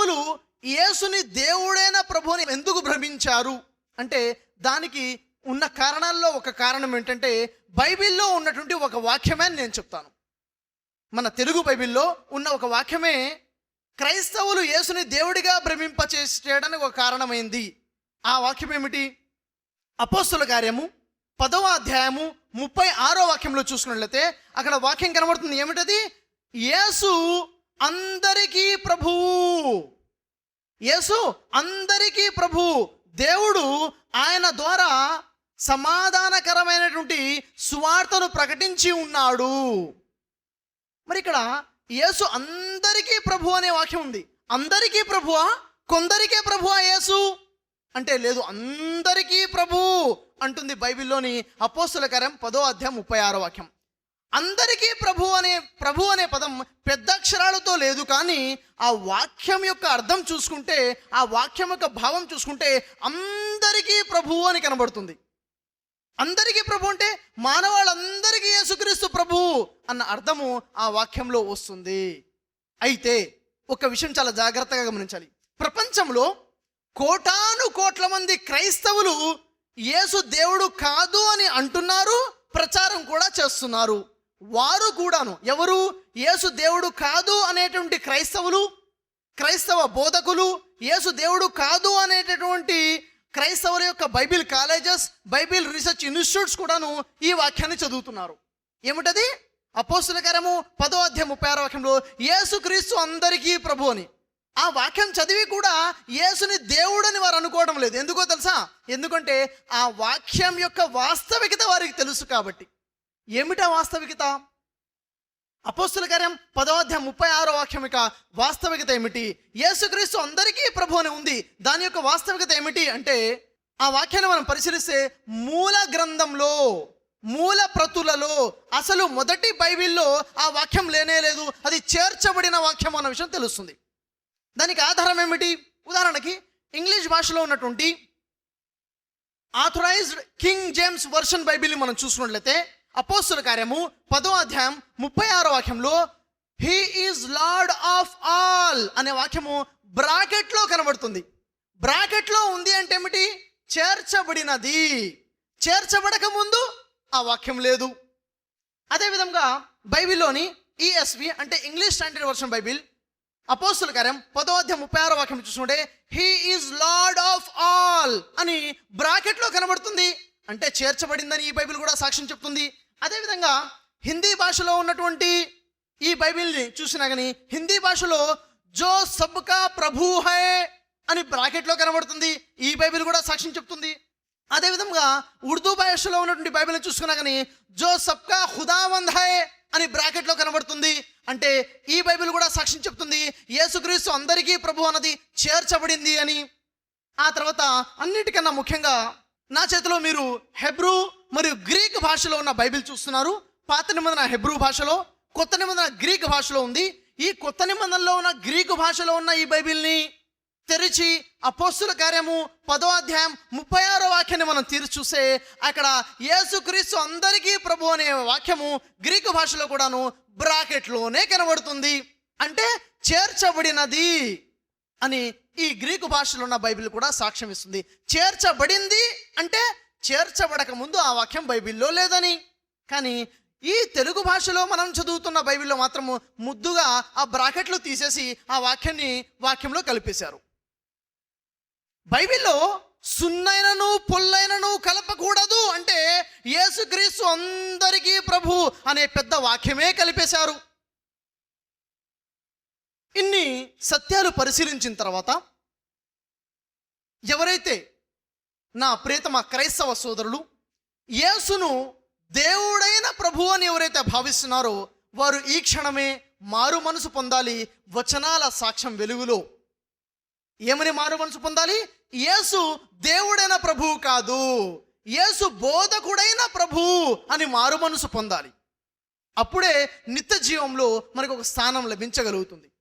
క్రైస్తవులు యేసుని దేవుడైన ప్రభుని ఎందుకు భ్రమించారు? అంటే దానికి ఉన్న కారణాల్లో ఒక కారణం ఏంటంటే బైబిల్లో ఉన్నటువంటి ఒక వాక్యమే అని నేను చెప్తాను. మన తెలుగు బైబిల్లో ఉన్న ఒక వాక్యమే క్రైస్తవులు యేసుని దేవుడిగా భ్రమింపచేసి చేయడానికి ఒక కారణమైంది. ఆ వాక్యం ఏమిటి? అపోస్తుల కార్యము పదవ అధ్యాయము ముప్పై ఆరో వాక్యంలో చూసుకున్నట్లయితే అక్కడ వాక్యం కనబడుతుంది. ఏమిటది? యేసు అందరికీ ప్రభువు యేసు అందరికీ ప్రభు. దేవుడు ఆయన ద్వారా సమాధానకరమైనటువంటి సువార్తను ప్రకటించి ఉన్నాడు. మరి ఇక్కడ యేసు అందరికీ ప్రభు అనే వాక్యం ఉంది. అందరికీ ప్రభువా? కొందరికే ప్రభువా యేసు? అంటే లేదు అందరికీ ప్రభు అంటుంది బైబిల్లోని అపోస్తుల కార్యం పదో అధ్యాయం ముప్పై ఆరో వాక్యం. అందరికీ ప్రభు అనే ప్రభు అనే పదం పెద్ద అక్షరాలతో లేదు కానీ ఆ వాక్యం యొక్క అర్థం చూసుకుంటే ఆ వాక్యం యొక్క భావం చూసుకుంటే అందరికీ ప్రభు అని కనబడుతుంది. అందరికీ ప్రభు అంటే మానవాళ్ళందరికీ యేసుక్రీస్తు ప్రభు అన్న అర్థము ఆ వాక్యంలో వస్తుంది. అయితే ఒక విషయం చాలా జాగ్రత్తగా గమనించాలి. ప్రపంచంలో కోటాను కోట్ల మంది క్రైస్తవులు యేసు దేవుడు కాదు అని అంటున్నారు ప్రచారం కూడా చేస్తున్నారు. వారు కూడాను. ఎవరు? యేసు దేవుడు కాదు అనేటువంటి క్రైస్తవులు క్రైస్తవ బోధకులు యేసు దేవుడు కాదు అనేటటువంటి క్రైస్తవుల యొక్క Bible colleges Bible research institutes కూడాను ఈ వాక్యాన్ని చదువుతున్నారు. ఏమిటది? అపోస్తులకరము పదో అధ్యాయం ముప్పై ఆరో వాక్యంలో యేసు క్రీస్తు అందరికీ ప్రభు అని. ఆ వాక్యం చదివి కూడా యేసుని దేవుడని వారు అనుకోవడం లేదు. ఎందుకో తెలుసా? ఎందుకంటే ఆ వాక్యం యొక్క వాస్తవికత వారికి తెలుసు కాబట్టి. ఏమిటా వాస్తవికత? అపోస్తుల కార్యం పదవాధ్యాయం ముప్పై ఆరో వాక్యం యొక్క వాస్తవికత ఏమిటి? యేసుక్రీస్తు అందరికీ ప్రభు అని ఉంది. దాని యొక్క వాస్తవికత ఏమిటి అంటే ఆ వాక్యాన్ని మనం పరిశీలిస్తే మూల గ్రంథంలో మూల ప్రతులలో అసలు మొదటి బైబిల్లో ఆ వాక్యం లేనే లేదు. అది చేర్చబడిన వాక్యం అన్న విషయం తెలుస్తుంది. దానికి ఆధారం ఏమిటి? ఉదాహరణకి ఇంగ్లీష్ భాషలో ఉన్నటువంటి ఆథరైజ్డ్ కింగ్ జేమ్స్ వర్షన్ బైబిల్ని మనం చూసుకున్నట్లయితే అపోస్తుల కార్యము పదో అధ్యాయం ముప్పై ఆరో వాక్యంలో he is Lord of all అనే వాక్యము బ్రాకెట్లో కనబడుతుంది. బ్రాకెట్లో ఉంది అంటే ఏమిటి? చేర్చబడినది. చేర్చబడక ముందు ఆ వాక్యం లేదు. అదేవిధంగా బైబిల్లోని ఈఎస్వి అంటే ఇంగ్లీష్ స్టాండర్డ్ వర్షన్ బైబిల్ అపోస్తుల కార్యం పదో అధ్యాయం ముప్పై ఆరో వాక్యం చూసుకుంటే he is Lord of all అని బ్రాకెట్లో కనబడుతుంది. అంటే చేర్చబడిందని ఈ బైబిల్ కూడా సాక్ష్యం చెప్తుంది. అదేవిధంగా హిందీ భాషలో ఉన్నటువంటి ఈ బైబిల్ని చూసినా కానీ హిందీ భాషలో జో సబ్కా ప్రభు హై అని బ్రాకెట్లో కనబడుతుంది. ఈ బైబిల్ కూడా సాక్ష్యం చెప్తుంది. అదేవిధంగా ఉర్దూ భాషలో ఉన్నటువంటి బైబిల్ని చూసుకున్నా కానీ జో సబ్కా ఖుదావంద్ హై అని బ్రాకెట్లో కనబడుతుంది. అంటే ఈ బైబిల్ కూడా సాక్ష్యం చెప్తుంది. యేసుక్రీస్తు అందరికీ ప్రభు అన్నది చేర్చబడింది అని. ఆ తర్వాత అన్నిటికన్నా ముఖ్యంగా నా చేతిలో మీరు హెబ్రూ మరియు గ్రీక్ భాషలో ఉన్న బైబిల్ చూస్తున్నారు. పాత నిబంధన హెబ్రూ భాషలో కొత్త నిబంధన గ్రీక్ భాషలో ఉంది. ఈ కొత్త నిబంధనలో ఉన్న గ్రీకు భాషలో ఉన్న ఈ బైబిల్ని తెరిచి అపోస్తుల కార్యము పదో అధ్యాయం ముప్పై ఆరో వాక్యాన్ని మనం తీర్చి చూస్తే అక్కడ యేసుక్రీస్తు అందరికీ ప్రభు అనే వాక్యము గ్రీకు భాషలో కూడాను బ్రాకెట్లోనే కనబడుతుంది. అంటే చేర్చబడినది అని ఈ గ్రీకు భాషలో ఉన్న బైబిల్ కూడా సాక్ష్యం ఇస్తుంది. చేర్చబడింది అంటే చేర్చబడక ముందు ఆ వాక్యం బైబిల్లో లేదని. కానీ ఈ తెలుగు భాషలో మనం చదువుతున్న బైబిల్లో మాత్రము ముద్దుగా ఆ బ్రాకెట్లు తీసేసి ఆ వాక్యాన్ని వాక్యంలో కలిపేశారు. బైబిల్లో సున్నైనను పొల్లైనను కలపకూడదు అంటే యేసుక్రీస్తు అందరికీ ప్రభు అనే పెద్ద వాక్యమే కలిపేశారు. ఇన్ని సత్యాలు పరిశీలించిన తర్వాత ఎవరైతే నా ప్రియతమ క్రైస్తవ సోదరులు యేసును దేవుడైన ప్రభు అని ఎవరైతే భావిస్తున్నారో వారు ఈ క్షణమే మారు మనసు పొందాలి వచనాల సాక్ష్యం వెలుగులో. ఏమని మారు మనసు పొందాలి? యేసు దేవుడైన ప్రభువు కాదు యేసు బోధకుడైన ప్రభు అని మారు మనసు పొందాలి. అప్పుడే నిత్య జీవంలో మనకు ఒక స్థానం లభించగలుగుతుంది.